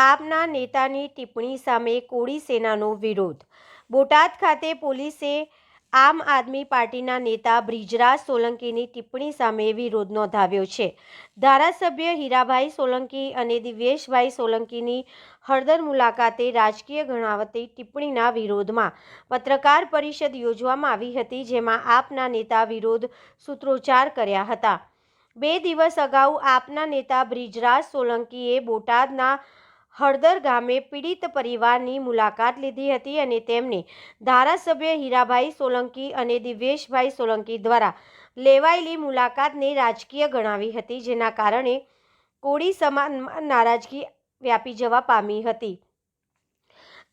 આપના નેતાની ટિપ્પણી સામે કોળી સેનાનો વિરોધ. બોટાદ ખાતે પોલીસે આમ આદમી પાર્ટીના નેતા બ્રિજરાજ સોલંકીની ટિપ્પણી સામે વિરોધ નોંધાવ્યો છે. ધારાસભ્ય હીરાભાઈ સોલંકી અને દિવ્યેશભાઈ સોલંકીની હળદર મુલાકાતે રાજકીય ગણાવતી ટિપ્પણીના વિરોધમાં પત્રકાર પરિષદ યોજવામાં આવી હતી, જેમાં આપના નેતા વિરોધ સૂત્રોચ્ચાર કર્યા હતા. બે દિવસ અગાઉ આપના નેતા બ્રિજરાજ સોલંકીએ બોટાદના હળદર ગામે પીડિત પરિવારની મુલાકાત લીધી હતી અને તેમને ધારાસભ્ય હીરાભાઈ સોલંકી અને દિવ્યેશભાઈ સોલંકી દ્વારા લેવાયેલી મુલાકાતને રાજકીય ગણાવી હતી, જેના કારણે કોળી સમાજમાં નારાજગી વ્યાપી જવા પામી હતી.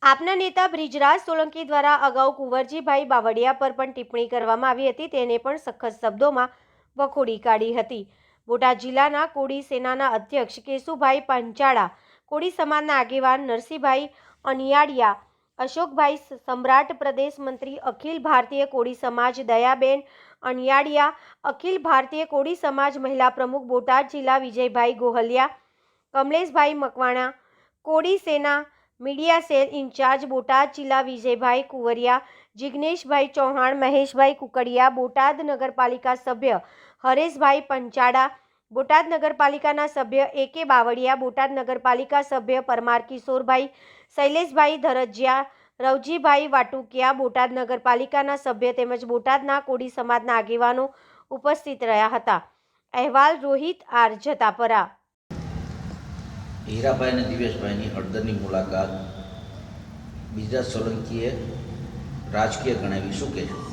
આપના નેતા બ્રિજરાજ સોલંકી દ્વારા અગાઉ કુંવરજીભાઈ બાવળિયા પર પણ ટિપ્પણી કરવામાં આવી હતી, તેને પણ સખત શબ્દોમાં વખોડી કાઢી હતી. બોટાદ જિલ્લાના કોળી સેનાના અધ્યક્ષ કેશુભાઈ પંચાળા કોળી સમાજના આગેવાન નરસિંહભાઈ અનિયાળિયા અશોકભાઈ સ- સમ્રાટ પ્રદેશ મંત્રી અખિલ ભારતીય કોળી સમાજ દયાબેન અનિયાળિયા અખિલ ભારતીય કોળી સમાજ મહિલા પ્રમુખ બોટાદ જિલ્લા વિજયભાઈ ગોહલિયા, કમલેશભાઈ મકવાણા કોળી સેના મીડિયા સેલ ઇન્ચાર્જ બોટાદ જિલ્લા વિજયભાઈ કુંવરિયા, જિગ્નેશભાઈ ચૌહાણ, મહેશભાઈ કુકડિયા, બોટાદ નગરપાલિકા સભ્ય હરેશભાઈ પંચાડા બોટાદ નગરપાલિકાના સભ્ય એ કે બાવળિયા, બોટાદ નગરપાલિકા સભ્ય પરમાર કિશોરભાઈ, શૈલેષભાઈ ધરજિયા, રવજીભાઈ વાટુકિયા, બોટાદ નગરપાલિકાના સભ્ય તેમજ બોટાદના કોડી સમાજના આગેવાનો ઉપસ્થિત રહ્યા હતા. અહેવાલ રોહિત આર જતાપરા. હીરાભાઈ અને દિવેશભાઈની હળદરની મુલાકાત બીજા સોલંકીએ રાજકીય ગણાવી શું કહેશો?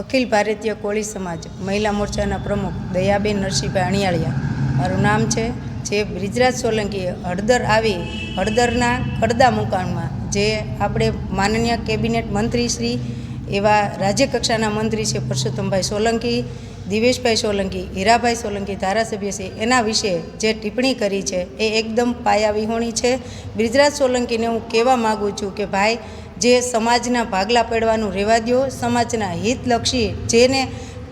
અખિલ ભારતીય કોળી સમાજ મહિલા મોરચાના પ્રમુખ દયાબેન નરસિંહભાઈ અણિયાળિયા. મારું નામ છે જે બ્રિજરાજ સોલંકીએ હળદર આવી હળદરના કડદા મુકાણમાં, જે આપણે માનનીય કેબિનેટ મંત્રી શ્રી એવા રાજ્યકક્ષાના મંત્રી છે પરસોત્તમભાઈ સોલંકી, દિવેશભાઈ સોલંકી, હીરાભાઈ સોલંકી, ધારાસભ્ય છે, એના વિશે જે ટિપ્પણી કરી છે એ એકદમ પાયા વિહોણી છે. બ્રિજરાજ સોલંકીને હું કહેવા માગું છું કે ભાઈ જે સમાજના ભાગલા પડવાનું રહેવા દો સમાજના હિતલક્ષી જેને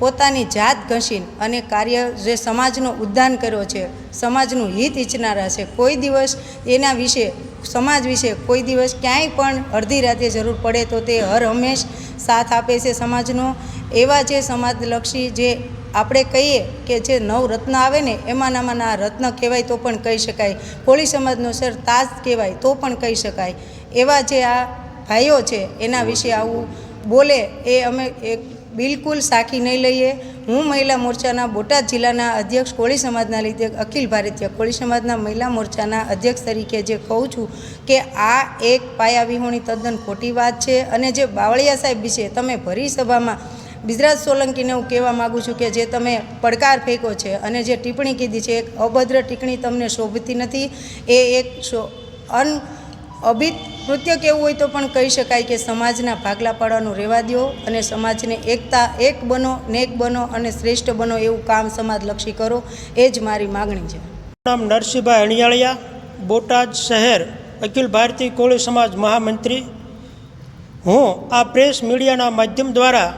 પોતાની જાત ઘસીને અને કાર્ય જે સમાજનો ઉદ્ધાન કર્યો છે, સમાજનું હિત ઈચ્છનારા છે, કોઈ દિવસ એના વિશે, સમાજ વિશે કોઈ દિવસ ક્યાંય પણ અડધી રાતે જરૂર પડે તો તે હર હંમેશ સાથ આપે છે સમાજનો. એવા જે સમાજલક્ષી જે આપણે કહીએ કે જે નવ રત્ન આવે ને એમાંનામાંના રત્ન કહેવાય તો પણ કહી શકાય. કોળી સમાજનો સર તાજ કહેવાય તો પણ કહી શકાય. એવા જે આ ભાઈઓ છે એના વિશે આવું બોલે એ અમે એક બિલકુલ સાખી નહીં લઈએ. હું મહિલા મોરચાના બોટાદ જિલ્લાના અધ્યક્ષ કોળી સમાજના લીધે અખિલ ભારતીય કોળી સમાજના મહિલા મોરચાના અધ્યક્ષ તરીકે જે કહું છું કે આ એક પાયા વિહોણી તદ્દન ખોટી વાત છે અને જે બાવળિયા સાહેબ વિશે તમે ભરી સભામાં બિજરાજ સોલંકીને હું કહેવા માગું છું કે જે તમે પડકાર ફેંકો છે અને જે ટિપ્પણી કીધી છે એક અભદ્ર ટિપ્પણી તમને શોભતી નથી. એ એક અન અભિત કૃત્ય કેવું હોય તો પણ કહી શકાય કે સમાજના ભાગલા પાડવાનું રહેવા દો અને સમાજને એકતા, એક બનો, નેક બનો અને શ્રેષ્ઠ બનો એવું કામ સમાજલક્ષી કરો, એ જ મારી માગણી છે. નામ નરસિંહભાઈ અણિયાળિયા, બોટાદ શહેર, અખિલ ભારતીય કોળી સમાજ મહામંત્રી. હું આ પ્રેસ મીડિયાના માધ્યમ દ્વારા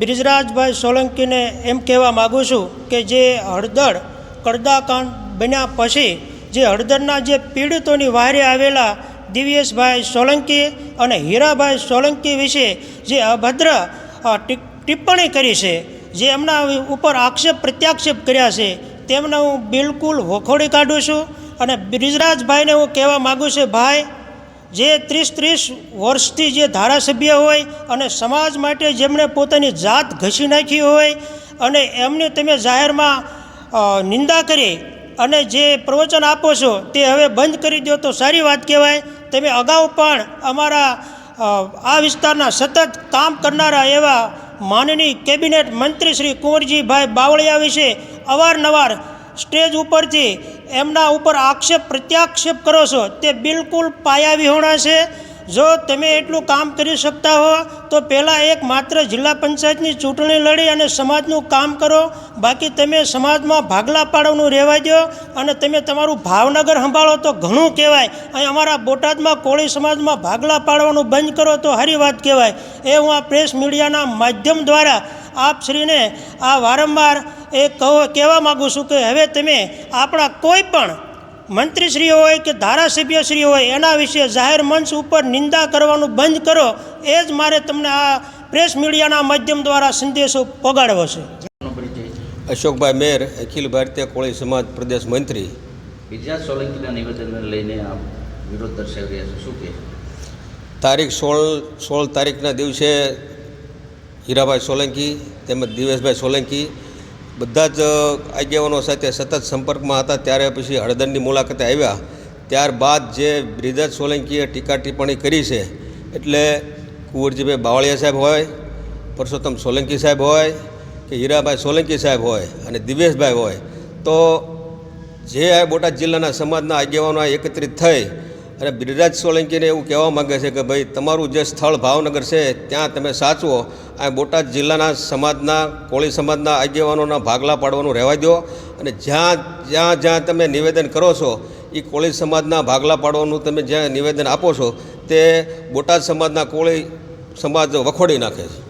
બ્રિજરાજભાઈ સોલંકીને એમ કહેવા માગું છું કે જે હળદર, કડદાકાંડ બન્યા પછી, જે હળદરના જે પીડિતોની વારે આવેલા દિવ્યેશભાઈ સોલંકી અને હીરાભાઈ સોલંકી વિશે જે અભદ્ર ટિપ્પણી કરી છે, જે એમના ઉપર આક્ષેપ, પ્રત્યાક્ષેપ કર્યા છે, તેમને હું બિલકુલ વખોડી કાઢું છું અને બ્રિજરાજભાઈને હું કહેવા માગું છું, ભાઈ, જે ત્રીસ ત્રીસ વર્ષથી જે ધારાસભ્ય હોય અને સમાજ માટે જેમણે પોતાની જાત ઘસી નાખી હોય અને એમની તમે જાહેરમાં નિંદા કરી અને જે પ્રવચન આપો છો તે હવે બંધ કરી દો તો સારી વાત કહેવાય. તમે અગાઉ પણ અમારા આ વિસ્તારના સતત કામ કરનારા એવા માનનીય કેબિનેટ મંત્રી શ્રી કુંવરજીભાઈ બાવળિયા વિશે અવારનવાર સ્ટેજ ઉપરથી એમના ઉપર આક્ષેપ, પ્રત્યાક્ષેપ કરો છો, તે બિલકુલ પાયા વિહોણા છે. જો તમે એટલું કામ કરી શકતા હો, તો પહેલાં એક માત્ર જિલ્લા પંચાયતની ચૂંટણી લડી અને સમાજનું કામ કરો. બાકી તમે સમાજમાં ભાગલા પાડવાનું રહેવા દો અને તમે તમારું ભાવનગર સંભાળો તો ઘણું કહેવાય. અહીં અમારા બોટાદમાં કોળી સમાજમાં ભાગલા પાડવાનું બંધ કરો તો સારી વાત કહેવાય. એ હું આ પ્રેસ મીડિયાના માધ્યમ દ્વારા આપ શ્રીને આ વારંવાર એ કહો, કહેવા માગું છું કે હવે તમે આપણા કોઈ પણ મંત્રીશ્રી હોય કે ધારાસભ્યશ્રી હોય એના વિશે જાહેર મંચ ઉપર નિંદા કરવાનું બંધ કરો એ જ મારે તમને આ પ્રેસ મીડિયાના માધ્યમ દ્વારા સંદેશો પગાડવો છે. અશોકભાઈ મેર અખિલ ભારતીય કોળી સમાજ પ્રદેશ મંત્રી. બીજા સોલંકીના નિવેદનને લઈને આપ વિરોધ દર્શાવી રહ્યા છો. શું કહે તારીખ સોળ સોળ તારીખના દિવસે હીરાભાઈ સોલંકી તેમજ દિવેશભાઈ સોલંકી બધા જ આગેવાનો સાથે સતત સંપર્કમાં હતા. ત્યારે પછી હળદરની મુલાકાતે આવ્યા. ત્યારબાદ જે બ્રિજરાજ સોલંકીએ ટીકા ટિપ્પણી કરી છે, એટલે કુંવરજીભાઈ બાવળિયા સાહેબ હોય, પરસોત્તમ સોલંકી સાહેબ હોય, કે હીરાભાઈ સોલંકી સાહેબ હોય અને દિવેશભાઈ હોય, તો જે આ બોટાદ જિલ્લાના સમાજના આગેવાનો એકત્રિત થઈ અને બિરરાજ સોલંકીને એવું કહેવા માગે છે કે ભાઈ, તમારું જે સ્થળ ભાવનગર છે, ત્યાં તમે સાચવો. આ બોટાદ જિલ્લાના સમાજના, કોળી સમાજના આગેવાનોના ભાગલા પાડવાનું રહેવા દો અને જ્યાં જ્યાં જ્યાં તમે નિવેદન કરો છો એ કોળી સમાજના ભાગલા પાડવાનું તમે જ્યાં નિવેદન આપો છો, તે બોટાદ સમાજના કોળી સમાજ વખોડી નાખે છે.